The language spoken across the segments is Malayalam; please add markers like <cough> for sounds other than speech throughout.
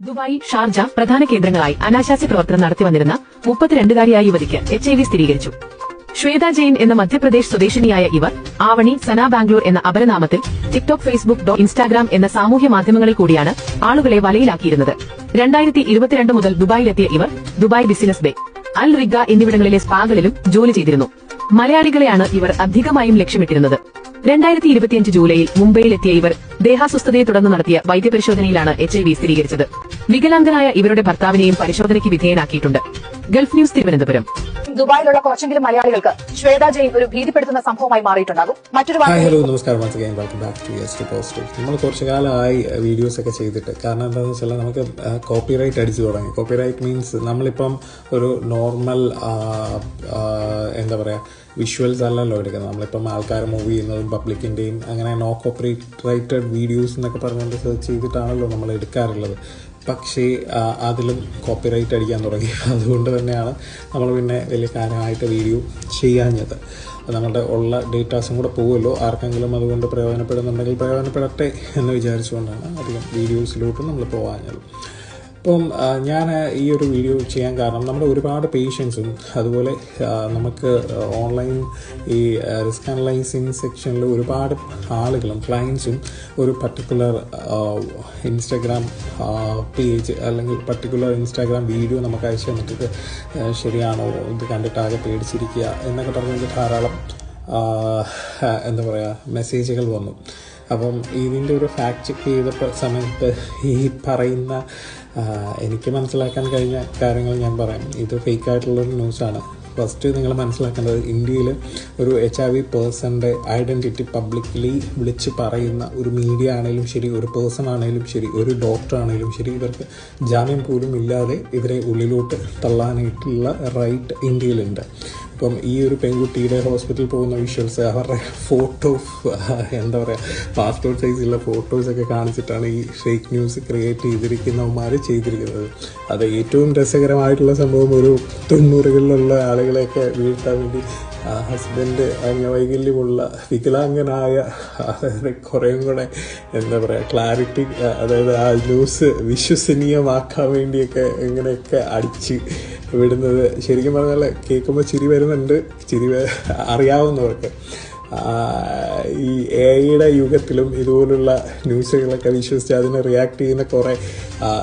ദുബായ് ഷാർജ പ്രധാന കേന്ദ്രങ്ങളായി അനാശാസ്യ പ്രവർത്തനം നടത്തി വന്നിരുന്ന മുപ്പത്തിരണ്ടുകാരിയായ യുവതിക്ക് എച്ച് ഐ വി സ്ഥിരീകരിച്ചു. ശ്വേത ജെയിൻ എന്ന മധ്യപ്രദേശ് സ്വദേശിനിയായ ഇവർ ആവണി സന ബാംഗ്ലൂർ എന്ന അപരനാമത്തിൽ ടിക്ടോക്ക് ഫേസ്ബുക്ക് ഡോ ഇൻസ്റ്റാഗ്രാം എന്ന സാമൂഹ്യ മാധ്യമങ്ങളിൽ കൂടിയാണ് ആളുകളെ വലയിലാക്കിയിരുന്നത്. രണ്ടായിരത്തി ഇരുപത്തിരണ്ട് മുതൽ ദുബായിലെത്തിയ ഇവർ Dubai business bay Al Rigga എന്നിവിടങ്ങളിലെ സ്പാകളിലും ജോലി ചെയ്തിരുന്നു. മലയാളികളെയാണ് ഇവർ അധികമായും ലക്ഷ്യമിട്ടിരുന്നത്. രണ്ടായിരത്തി ഇരുപത്തിയഞ്ച് ജൂലൈയിൽ മുംബൈയിലെത്തിയ ഇവർ ദേഹാസ്വസ്ഥതയെ തുടർന്ന് നടത്തിയ വൈദ്യപരിശോധനയിലാണ് എച്ച് ഐ വി സ്ഥിരീകരിച്ചത്. വികലാംഗനായ ഇവരുടെ ഭർത്താവിനെയും പരിശോധനയ്ക്ക് വിധേയനാക്കിയിട്ടുണ്ട്. Gulf news Thiruvananthapuram. ദുബായിലുള്ള കുറച്ചെങ്കിലും മലയാളികൾക്ക് ശ്വേത ജയിൻ ഒരു ഭീതിപ്പെടുത്തുന്ന സംഭവമായി മാറിയിട്ടുണ്ടാകും. മറ്റൊരു ഹലോ നമസ്കാരം. നമ്മൾ കുറച്ച് കാലമായി വീഡിയോസ് ഒക്കെ ചെയ്തിട്ട്. കാരണം എന്താണെന്ന് വെച്ചാൽ നമുക്ക് കോപ്പിറൈറ്റ് അടിച്ചു തുടങ്ങി. കോപ്പിറൈറ്റ് മീൻസ് നമ്മളിപ്പം ഒരു നോർമൽ എന്താ പറയുക വിഷ്വൽസ് അല്ലല്ലോ എടുക്കുന്നത്. നമ്മളിപ്പം ആൾക്കാർ മൂവ് ചെയ്യുന്നതും പബ്ലിക്കിന്റെയും അങ്ങനെ നോ കോപ്പറേറ്റ് റൈറ്റഡ് വീഡിയോസ് എന്നൊക്കെ പറഞ്ഞുകൊണ്ട് സെർച്ച് ചെയ്തിട്ടാണല്ലോ നമ്മൾ എടുക്കാറുള്ളത്. പക്ഷേ അതിലും കോപ്പിറൈറ്റ് അടിക്കാൻ തുടങ്ങി. <laughs> അതുകൊണ്ട് തന്നെയാണ് നമ്മൾ പിന്നെ വലിയ കാര്യമായിട്ട് വീഡിയോ ചെയ്യാഞ്ഞത്. നമ്മുടെ ഉള്ള ഡേറ്റാസും കൂടെ പോകുമല്ലോ ആർക്കെങ്കിലും അതുകൊണ്ട് പ്രയോജനപ്പെടുന്നുണ്ടെങ്കിൽ പ്രയോജനപ്പെടട്ടെ എന്ന് വിചാരിച്ചുകൊണ്ടാണ് അധികം വീഡിയോസിലോട്ടും നമ്മൾ പോകാഞ്ഞത് അപ്പം ഞാൻ ഈ ഒരു വീഡിയോ ചെയ്യാൻ കാരണം നമ്മുടെ ഒരുപാട് പേഷ്യൻസും അതുപോലെ നമുക്ക് ഓൺലൈൻ ഈ റിസ്ക് അനലൈസിങ് സെക്ഷനിൽ ഒരുപാട് ആളുകളും ക്ലയൻസും ഒരു പർട്ടിക്കുലർ ഇൻസ്റ്റാഗ്രാം പേജ് അല്ലെങ്കിൽ പർട്ടിക്കുലർ ഇൻസ്റ്റാഗ്രാം വീഡിയോ നമുക്ക് അയച്ചു തന്നിട്ട് ശരിയാണോ? ഇത് കണ്ടിട്ട് ആകെ പേടിച്ചിരിക്കുക എന്നൊക്കെ പറഞ്ഞുകൊണ്ട് ധാരാളം എന്താ പറയുക മെസ്സേജുകൾ വന്നു. അപ്പം ഇതിന്റെ ഒരു ഫാക്ട് ചെക്ക് ചെയ്ത സമയത്ത് ഈ പറയുന്ന എനിക്ക് മനസ്സിലാക്കാൻ കഴിഞ്ഞ കാര്യങ്ങൾ ഞാൻ പറയാം. ഇത് ഫേക്ക് ആയിട്ടുള്ളൊരു ന്യൂസാണ് ഫസ്റ്റ് നിങ്ങൾ മനസ്സിലാക്കേണ്ടത് ഇന്ത്യയിൽ ഒരു എച്ച് ഐ വി പേഴ്സന്റെ ഐഡന്റിറ്റി പബ്ലിക്കലി വിളിച്ച് പറയുന്ന ഒരു മീഡിയ ആണെങ്കിലും ശരി ഒരു പേഴ്സൺ ആണെങ്കിലും ശരി ഒരു ഡോക്ടർ ആണെങ്കിലും ശരി ഇവർക്ക് ജാമ്യം പോലും ഇല്ലാതെ ഇവരെ ഉള്ളിലോട്ട് തള്ളാനായിട്ടുള്ള റൈറ്റ് ഇന്ത്യയിലുണ്ട്. ഇപ്പം ഈ ഒരു പെൺകുട്ടിയുടെ ഹോസ്പിറ്റലിൽ പോകുന്ന വിഷ്വൽസ് അവരുടെ ഫോട്ടോ എന്താ പറയുക പാസ്പോർട്ട് സൈസുള്ള ഫോട്ടോസൊക്കെ കാണിച്ചിട്ടാണ് ഈ ഫേക്ക് ന്യൂസ് ക്രിയേറ്റ് ചെയ്തിരിക്കുന്നവന്മാർ ചെയ്തിരിക്കുന്നത്. അത് ഏറ്റവും രസകരമായിട്ടുള്ള സംഭവം ഒരു തൊണ്ണൂറുകളിലുള്ള ആളുകളെയൊക്കെ വീഴ്ത്താൻ വേണ്ടി ഹസ്ബൻഡ് അംഗവൈകല്യമുള്ള വികലാംഗനായ കുറേയും കൂടെ എന്താ പറയുക ക്ലാരിറ്റി അതായത് ആ ന്യൂസ് വിശ്വസനീയമാക്കാൻ വേണ്ടിയൊക്കെ ഇങ്ങനെയൊക്കെ അടിച്ച് വിടുന്നത്. ശരിക്കും പറഞ്ഞാൽ കേൾക്കുമ്പോൾ ചിരി വരുന്നുണ്ട്. ചിരി അറിയാവുന്നവർക്ക്. ഈ എ ഐയുടെ യുഗത്തിലും ഇതുപോലുള്ള ന്യൂസുകളൊക്കെ വിശ്വസിച്ച് അതിനെ റിയാക്ട് ചെയ്യുന്ന കുറേ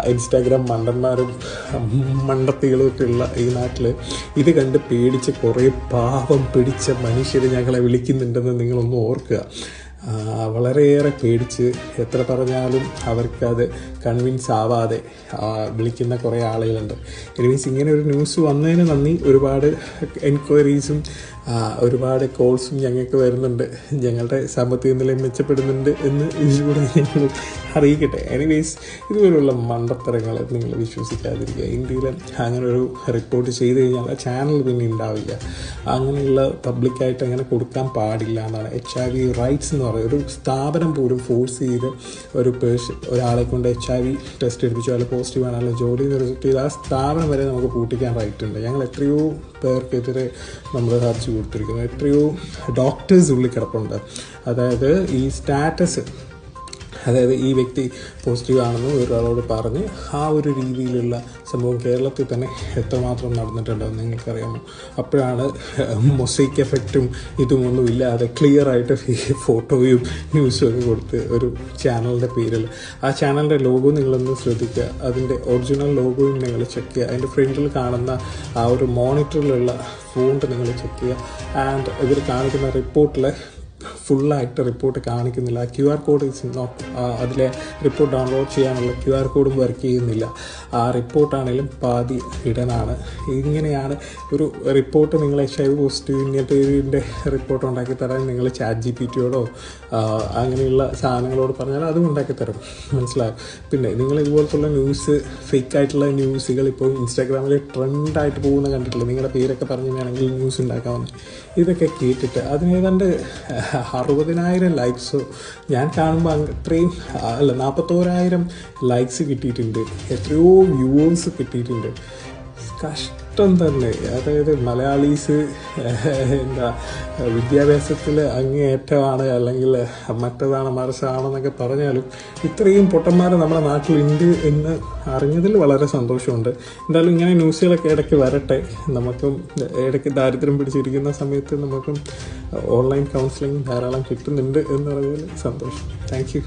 ഇൻസ്റ്റാഗ്രാം മണ്ടന്മാരും മണ്ടത്തികളും ഒക്കെ ഉള്ള ഈ നാട്ടിൽ ഇത് കണ്ട് പേടിച്ച് കുറേ പാപം പിടിച്ച മനുഷ്യർ ഞങ്ങളെ വിളിക്കുന്നുണ്ടെന്ന് നിങ്ങളൊന്ന് ഓർക്കുക. വളരെയേറെ പേടിച്ച് എത്ര പറഞ്ഞാലും അവർക്കത് കൺവിൻസ് ആവാതെ വിളിക്കുന്ന കുറേ ആളുകളുണ്ട്. എനിവീസ് ഇങ്ങനെ ഒരു ന്യൂസ് വന്നതിന് നന്ദി. ഒരുപാട് എൻക്വയറീസും ഒരുപാട് കോൾസും ഞങ്ങൾക്ക് വരുന്നുണ്ട്. ഞങ്ങളുടെ സാമ്പത്തിക നില മെച്ചപ്പെടുന്നുണ്ട് എന്ന് ഇതിലൂടെ ഞങ്ങൾ അറിയിക്കട്ടെ. എനിവേസ് ഇതുപോലുള്ള മണ്ടത്തരങ്ങൾ നിങ്ങൾ വിശ്വസിക്കാതിരിക്കുക. ഇന്ത്യയിൽ അങ്ങനെ ഒരു റിപ്പോർട്ട് ചെയ്ത് കഴിഞ്ഞാൽ ആ ചാനൽ പിന്നെ ഉണ്ടാവില്ല. അങ്ങനെയുള്ള പബ്ലിക്കായിട്ട് അങ്ങനെ കൊടുക്കാൻ പാടില്ല എന്നാണ് എച്ച് ഐ വി റൈറ്റ്സ് എന്ന് പറയുന്നത്. ഒരു സ്ഥാപനം പോലും ഫോഴ്സ് ചെയ്ത് ഒരു പേഴ്സൺ ഒരാളെ കൊണ്ട് എച്ച് ഐ വി ടെസ്റ്റ് എടുപ്പിച്ചു അല്ലെങ്കിൽ പോസിറ്റീവ് ആണ് അല്ലെങ്കിൽ ജോലി ചെയ്ത് ആ സ്ഥാപനം വരെ നമുക്ക് പൂട്ടിക്കാൻ റൈറ്റ് ഉണ്ട്. ഞങ്ങൾ എത്രയോ പേർക്കെതിരെ നമ്മൾ ഹർജി കൊടുത്തിരിക്കുന്നത്. എത്രയോ ഡോക്ടേഴ്സ് ഉള്ളിൽ കിടപ്പുണ്ട്. അതായത് ഈ സ്റ്റാറ്റസ് അതായത് ഈ വ്യക്തി പോസിറ്റീവ് ആണെന്ന് ഒരാളോട് പറഞ്ഞ് ആ ഒരു രീതിയിലുള്ള സംഭവം കേരളത്തിൽ തന്നെ എത്രമാത്രം നടന്നിട്ടുണ്ടെന്ന് നിങ്ങൾക്കറിയാമോ? അപ്പോഴാണ് മൊസൈക്ക് എഫക്റ്റും ഇതുമൊന്നും ഇല്ലാതെ ക്ലിയർ ആയിട്ട് ഫോട്ടോയും ന്യൂസും ഒക്കെ കൊടുത്ത് ഒരു ചാനലിന്റെ പേരിൽ. ആ ചാനലിന്റെ ലോഗോ നിങ്ങളൊന്ന് ശ്രദ്ധിക്കുക. അതിന്റെ ഒറിജിനൽ ലോഗോയും നിങ്ങൾ ചെക്ക് ചെയ്യുക. അതിന്റെ ഫ്രണ്ടിൽ കാണുന്ന ആ ഒരു മോണിറ്ററിലുള്ള ഫോണ്ട് നിങ്ങൾ ചെക്ക് ചെയ്യുക. ആൻഡ് ഇവർ കാണിക്കുന്ന റിപ്പോർട്ടിൽ ഫുള്ളായിട്ട് റിപ്പോർട്ട് കാണിക്കുന്നില്ല. ക്യു ആർ കോഡ് അതിലെ റിപ്പോർട്ട് ഡൗൺലോഡ് ചെയ്യാനുള്ള ക്യു ആർ കോഡും വർക്ക് ചെയ്യുന്നില്ല. ആ റിപ്പോർട്ടാണെങ്കിലും പാതി ഇടനാണ് ഇങ്ങനെയാണ് ഒരു റിപ്പോർട്ട് നിങ്ങൾ എച്ച് ഐ വി റിപ്പോർട്ട് ഉണ്ടാക്കി തരാൻ നിങ്ങൾ ചാറ്റ് ജി പി ടിയോടോ അങ്ങനെയുള്ള സാധനങ്ങളോട് പറഞ്ഞാൽ അതും ഉണ്ടാക്കി തരും. മനസ്സിലായോ? പിന്നെ നിങ്ങൾ ഇതുപോലത്തുള്ള ന്യൂസ് ഫേക്ക് ആയിട്ടുള്ള ന്യൂസുകൾ ഇപ്പോൾ ഇൻസ്റ്റാഗ്രാമിൽ ട്രെൻഡായിട്ട് പോകുന്ന കണ്ടിട്ടില്ല? നിങ്ങളുടെ പേരൊക്കെ പറഞ്ഞു വേണമെങ്കിൽ ന്യൂസ് ഉണ്ടാക്കാവുന്ന ഇതൊക്കെ കേട്ടിട്ട് അതിന് ഏതാണ്ട് അറുപതിനായിരം ലൈക്സ് ഞാൻ കാണുമ്പോൾ അത്രയും അല്ല നാൽപ്പത്തോരായിരം ലൈക്സ് കിട്ടിയിട്ടുണ്ട്. എത്രയോ വ്യൂവേഴ്സ് കിട്ടിയിട്ടുണ്ട്. കഷ്ട തന്നെ അതായത് മലയാളീസ് എന്താ വിദ്യാഭ്യാസത്തിൽ അങ്ങേയറ്റമാണ് അല്ലെങ്കിൽ മറ്റതാണ് മറിച്ചാണെന്നൊക്കെ പറഞ്ഞാലും ഇത്രയും പൊട്ടന്മാർ നമ്മുടെ നാട്ടിലുണ്ട് എന്ന് അറിഞ്ഞതിൽ വളരെ സന്തോഷമുണ്ട്. എന്തായാലും ഇങ്ങനെ ന്യൂസുകളൊക്കെ ഇടയ്ക്ക് വരട്ടെ. നമുക്കും ഇടയ്ക്ക് ദാരിദ്ര്യം പിടിച്ചിരിക്കുന്ന സമയത്ത് നമുക്കും ഓൺലൈൻ കൗൺസിലിംഗ് ധാരാളം കിട്ടുന്നുണ്ട് എന്ന് പറഞ്ഞതിൽ സന്തോഷം. താങ്ക്